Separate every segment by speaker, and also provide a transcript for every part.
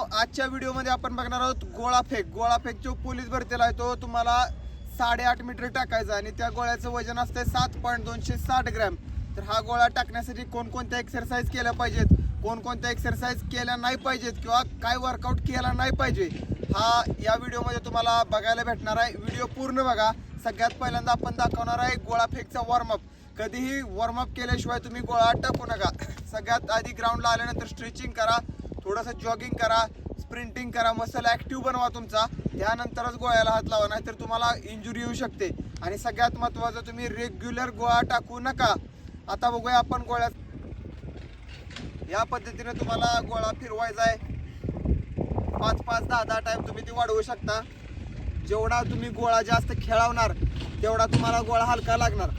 Speaker 1: आजच्या व्हिडिओमध्ये आपण बघणार आहोत गोळा फेक. गोळा फेक जो पोलीस भरतीला आहे तो तुम्हाला साडेआठ मीटर टाकायचा आणि त्या गोळ्याचं वजन असतंय सात पॉईंट दोनशे साठ ग्रॅम. तर हा गोळा टाकण्यासाठी कोणकोणत्या एक्सरसाइज केल्या पाहिजेत? कोणकोणत्या एक्सरसाइज केल्या नाही पाहिजेत? किंवा काय वर्कआउट केला नाही पाहिजे? हा या व्हिडिओमध्ये तुम्हाला बघायला भेटणार आहे. व्हिडिओ पूर्ण बघा. सगळ्यात पहिल्यांदा आपण दाखवणार आहे गोळा फेकचा वॉर्मअप कधीही वॉर्मअप केल्याशिवाय तुम्ही गोळा टाकू नका. सगळ्यात आधी ग्राउंडला आल्यानंतर स्ट्रेचिंग करा. थोडंसं जॉगिंग करा स्प्रिंटिंग करा मसल ॲक्टिव्ह बनवा तुमचा. त्यानंतरच गोळ्याला हात लावा नाहीतर तुम्हाला इंजुरी येऊ शकते. आणि सगळ्यात महत्त्वाचं तुम्ही रेग्युलर गोळा टाकू नका. आता बघूया आपण गोळ्यात या पद्धतीने तुम्हाला गोळा फिरवायचा आहे. पाच पाच दहा दहा टाईम तुम्ही ती वाढवू शकता. जेवढा तुम्ही गोळा जास्त खेळवणार तेवढा तुम्हाला गोळा हलका लागणार.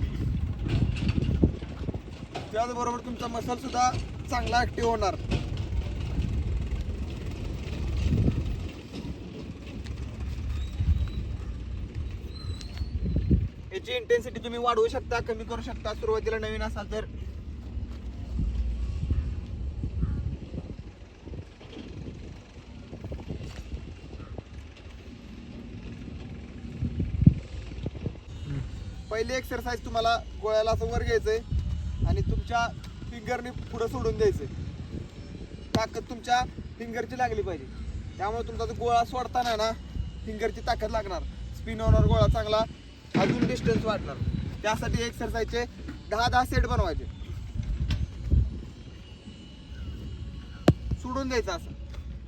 Speaker 1: त्याचबरोबर तुमचा मसल सुद्धा चांगला ऍक्टिव्ह होणार. याची इंटेन्सिटी तुम्ही वाढवू शकता कमी करू शकता. सुरुवातीला नवीन असाल तर. पहिली एक्सरसाइज तुम्हाला गोळ्याला असं वर घ्यायचंय आणि तुमच्या फिंगरने पुढं सोडून द्यायचंय. ताकद तुमच्या फिंगरची लागली पाहिजे. त्यामुळे तुमचा जो गोळा सोडताना ना फिंगरची ताकद लागणार. स्पिन होणार गोळा चांगला अजून डिस्टन्स वाढणार. त्यासाठी एक्सरसाइजचे दहा दहा सेट बनवायचे. सोडून द्यायचं असं.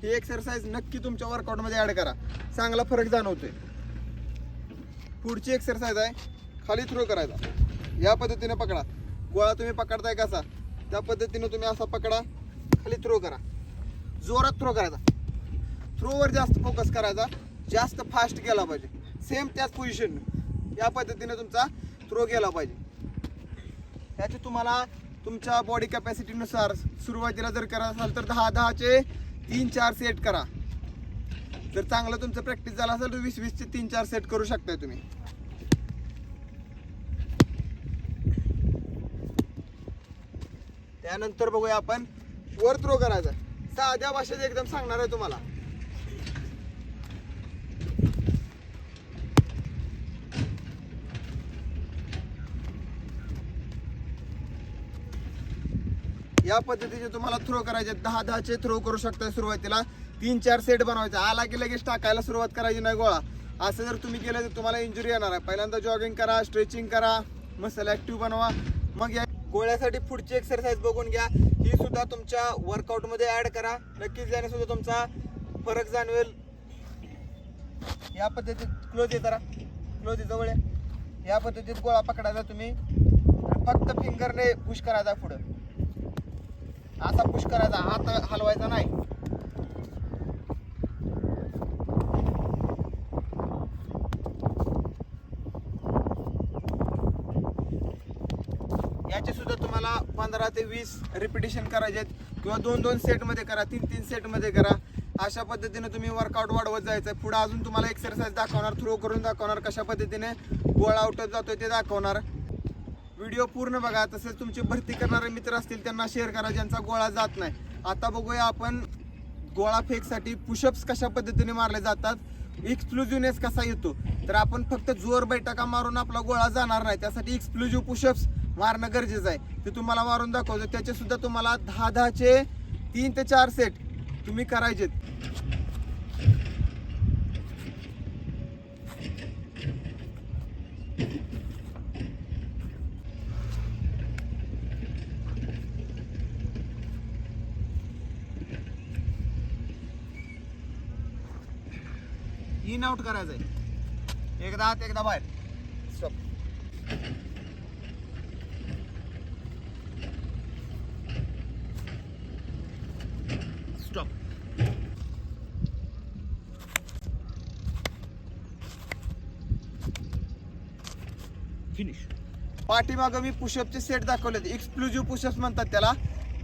Speaker 1: ही एक्सरसाइज नक्की तुमच्या वर्कआउटमध्ये ॲड करा. चांगला फरक जाणवतोय. पुढची एक्सरसाइज आहे खाली थ्रो करायचा. या पद्धतीने पकडा. गोळा तुम्ही पकडताय कसा? त्या पद्धतीने तुम्ही असा पकडा खाली थ्रो करा. जोरात थ्रो करायचा. थ्रोवर जास्त फोकस करायचा. जास्त फास्ट केला पाहिजे. सेम त्याच पोझिशन या पद्धतीने तुमचा थ्रो गेला पाहिजे. त्याचे तुम्हाला तुमच्या बॉडी कॅपॅसिटीनुसार सुरुवातीला जर करत असाल तर दहा दहाचे तीन चार सेट करा. जर चांगलं तुमचं प्रॅक्टिस झालं असेल तर वीस वीसचे तीन चार सेट करू शकताय तुम्ही. त्यानंतर बघूया आपण वर थ्रो करायचा. साध्या भाषेत एकदम सांगणार आहे तुम्हाला. या पद्धतीचे तुम्हाला थ्रो करायचे. दहा दहाचे थ्रो करू शकता सुरुवातीला. तीन चार सेट बनवायचे. आला की लगेच टाकायला सुरुवात करायची नाही गोळा. असं जर तुम्ही केलं तर तुम्हाला इंजुरी येणार आहे. पहिल्यांदा जॉगिंग करा स्ट्रेचिंग करा मसल ऍक्टिव्ह बनवा. मग या गोळ्यासाठी पुढची एक्सरसाइज बघून घ्या. ही सुद्धा तुमच्या वर्कआउटमध्ये ऍड करा. नक्कीच याने सुद्धा तुमचा फरक जाणवेल. या पद्धतीत क्लोज येतारा क्लोज जवळ आहे या पद्धतीत गोळा पकडायचा तुम्ही. फक्त फिंगरने पुश करायचा पुढं. असा पुश करायचा हात हलवायचा नाही. याचे सुद्धा तुम्हाला पंधरा ते वीस रिपिटेशन करायचे आहेत. किंवा दोन दोन सेटमध्ये करा तीन तीन सेटमध्ये करा. अशा पद्धतीने तुम्ही वर्कआउट वाढवत जायचं. पुढे अजून तुम्हाला एक्सरसाइज दाखवणार थ्रो करून दाखवणार कशा पद्धतीने गोळा उठत जातोय ते दाखवणार. व्हिडिओ पूर्ण बघा तसेच तुमचे भरती करणारे मित्र असतील त्यांना शेअर करा ज्यांचा गोळा जात नाही. आता बघूया आपण गोळा फेकसाठी पुशअप्स कशा पद्धतीने मारले जातात एक्सप्लोजिव्हनेस कसा येतो. तर आपण फक्त जोर बैठका मारून आपला गोळा जाणार नाही त्यासाठी एक्सप्लोजिव्ह पुशअप्स मारणं गरजेचं आहे. ते तुम्हाला मारून दाखवतो. त्याचे सुद्धा तुम्हाला दहा दहाचे तीन ते चार सेट तुम्ही करायचेत. इन आउट करायचं आहे एकदा आत एकदा बाहेर. स्टॉप स्टॉप फिनिश पाठीमागं मी पुशअपचे सेट दाखवलेत. एक्सक्लुझिव्ह पुशअप्स म्हणतात त्याला.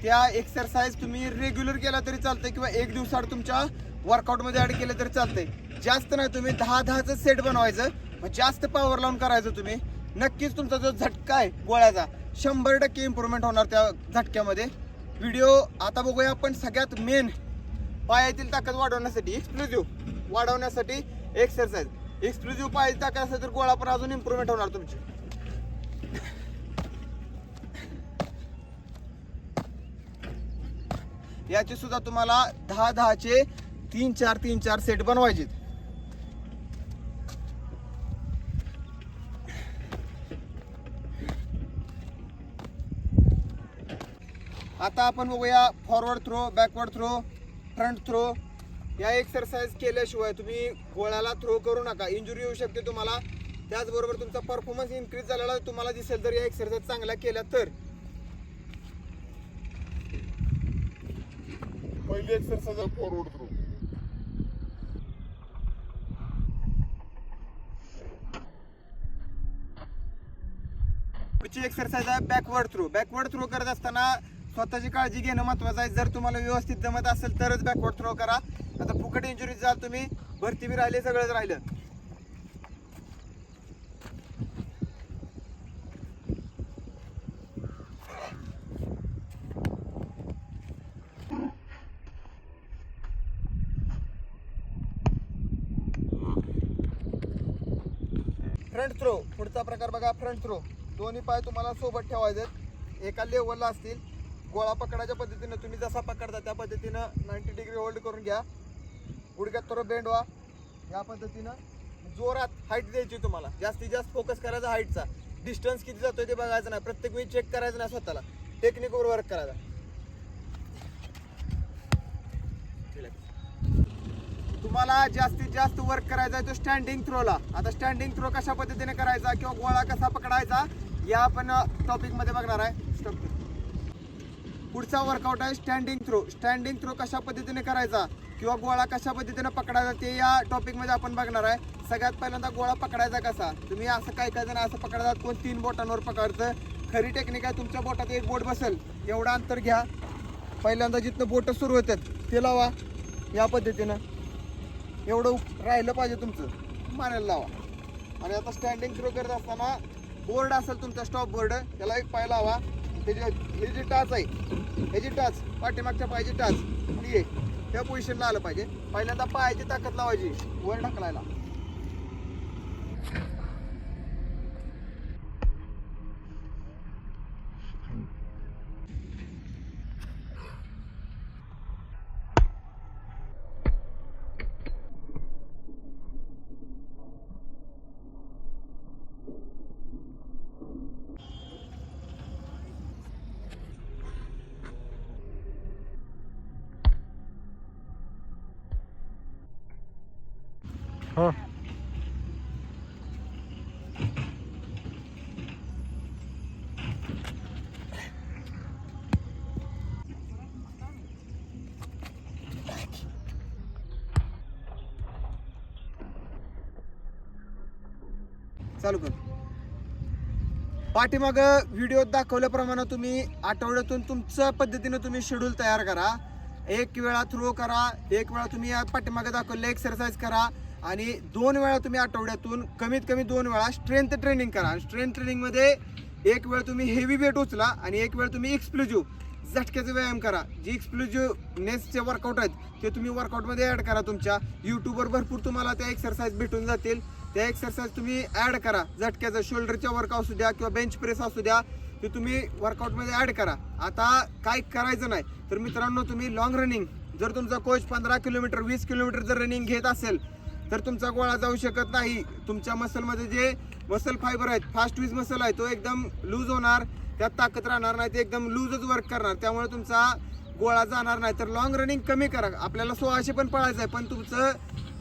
Speaker 1: त्या एक्सरसाइज तुम्ही रेग्युलर केला तरी चालतंय किंवा एक दिवसाआड तुमच्या वर्कआउटमध्ये ॲड केलं तरी चालतंय. जास्त नाही तुम्ही दहा दहाचं सेट बनवायचं. मग जास्त पॉवर लावून करायचं तुम्ही. नक्कीच तुमचा जो झटका आहे गोळ्याचा शंभर टक्के इम्प्रूव्हमेंट होणार त्या झटक्यामध्ये. व्हिडिओ आता बघूया आपण सगळ्यात मेन पायातील ताकद वाढवण्यासाठी एक्सक्लुझिव्ह वाढवण्यासाठी एक्सरसाइज एक्सक्लुझिव्ह पायाची ताकद असेल तर गोळा पण अजून इम्प्रूव्हमेंट होणार तुमची. याचे सुद्धा तुम्हाला दहा दहाचे तीन चार तीन चार सेट बनवायचे आता आपण बघूया forward throw backward throw front throw या एक्सरसाइज केल्याशिवाय तुम्ही गोळ्याला थ्रो करू नका. इंजुरी येऊ शकते तुम्हाला. त्याचबरोबर तुमचा परफॉर्मन्स इन्क्रीज झालेला तुम्हाला दिसेल. तर या एक्सरसाइज चांगल्या केल्या तर.
Speaker 2: पहिली एक्सरसाइज आहे फॉरवर्ड थ्रो
Speaker 1: पुढची एक्सरसाइज आहे बॅकवर्ड थ्रो बॅकवर्ड थ्रो करत असताना स्वतःची काळजी घेणं महत्वाचं आहे. जर तुम्हाला व्यवस्थित जमत असेल तरच बॅकवर्ड थ्रो करा. आता फुकट इंजुरी जाल तुम्ही भरती बी राहिले सगळंच राहिलं. फ्रंट थ्रो पुढचा प्रकार बघा फ्रंट थ्रो दोन्ही पाय तुम्हाला सोबत ठेवायचे एका लेवलला असतील. गोळा पकडायच्या पद्धतीनं तुम्ही जसा पकडता त्या पद्धतीनं नाईन्टी डिग्री होल्ड करून घ्या. गुडघ्यात थोडं बेंड व्हा. या पद्धतीनं जोरात हाईट द्यायची तुम्हाला. जास्तीत जास्त फोकस करायचा हाईटचा डिस्टन्स किती जातोय ते बघायचं नाही. प्रत्येक वेळी चेक करायचं नाही स्वतःला. टेक्निकवर वर्क करायचा. तुम्हाला जास्तीत जास्त वर्क करायचा आहे तो स्टँडिंग थ्रोला आता स्टँडिंग थ्रो कशा पद्धतीने करायचा किंवा गोळा कसा पकडायचा या आपण टॉपिकमध्ये बघणार आहे. स्टॉप पुढचा वर्कआउट आहे स्टँडिंग थ्रो स्टँडिंग थ्रो कशा पद्धतीने करायचा? किंवा गोळा कशा पद्धतीने पकडायचा ते या टॉपिकमध्ये आपण बघणार आहे. सगळ्यात पहिल्यांदा गोळा पकडायचा कसा? तुम्ही असं काय काय जण असं पकडतात कोण तीन बोटांवर पकडतं खरी टेक्निक आहे तुमच्या बोटात एक बोट बसेल. एवढं अंतर घ्या. पहिल्यांदा जिथनं बोट सुरू होतात ते लावा. या पद्धतीनं. एवढं राहिलं पाहिजे तुमचं. मानायला लावा. आणि आता स्टँडिंग थ्रो करत असताना बोर्ड असेल तुमचा स्टॉप बोर्ड त्याला एक पाय लावा. त्याची हे जी टाच आहे ह्याची टाच पाठीमागच्या पायाची टाच आणि आहे त्या पोझिशनला आलं पाहिजे. पहिल्यांदा पायाची ताकद लावायची वर ढकलायला.
Speaker 2: हा.
Speaker 1: चालू कर. पाठीमाग व्हिडिओ दाखवल्याप्रमाणे तुम्ही आठवड्यातून तुमच्या पद्धतीनं तुम्ही शेड्यूल तयार करा. एक वेळा थ्रो करा एक वेळा तुम्ही या पाठीमागे दाखवलं एक्सरसाइज करा. आणि दोन वेळा तुम्ही आठवड्यातून कमीत कमी दोन वेळा स्ट्रेंथ ट्रेनिंग करा. स्ट्रेंथ ट्रेनिंगमध्ये एक वेळ तुम्ही हेवी वेट उचला आणि एक वेळ तुम्ही एक्सप्लोजिव्ह झटक्याचा व्यायाम करा. जी एक्सप्लोजिव्हनेसचे वर्कआउट आहेत ते तुम्ही वर्कआउटमध्ये ॲड करा तुमच्या. यूट्यूबवर भरपूर तुम्हाला त्या एक्सरसाइज भेटून जातील. त्या एक्सरसाइज तुम्ही ॲड करा. झटक्याचं शोल्डरच्या वर्कआउट असू द्या किंवा बेंच प्रेस असू द्या ते तुम्ही वर्कआउटमध्ये ॲड करा. आता काय करायचं नाही. तर मित्रांनो तुम्ही लॉंग रनिंग जर तुमचा कोच पंधरा किलोमीटर वीस किलोमीटर जर रनिंग घेत असेल तर तुमचा गोळा जाऊ शकत नाही. तुमच्या मसलमध्ये जे मसल फायबर आहेत फास्ट वीज मसल आहे तो एकदम लूज होणार त्यात ताकद राहणार नाही ते एकदम लूजच वर्क करणार. त्यामुळे तुमचा गोळा जाणार नाही. तर लॉंग रनिंग कमी करा. आपल्याला सोळाशे पण पळायचं आहे पण तुमचं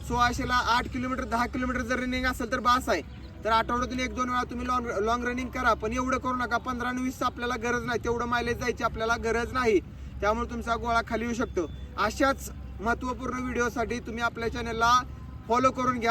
Speaker 1: सोळाशेला आठ किलोमीटर दहा किलोमीटर जर रनिंग असेल तर बास आहे. तर आठवड्यातून एक दोन वेळा तुम्ही लॉंग लॉंग रनिंग करा पण एवढं करू नका. पंधरा आणि वीस आपल्याला गरज नाही. तेवढं मायलेज जायची आपल्याला गरज नाही. त्यामुळे तुमचा गोळा खाली येऊ शकतो. अशाच महत्त्वपूर्ण व्हिडिओसाठी तुम्ही आपल्या चॅनलला फॉलो करून घ्या.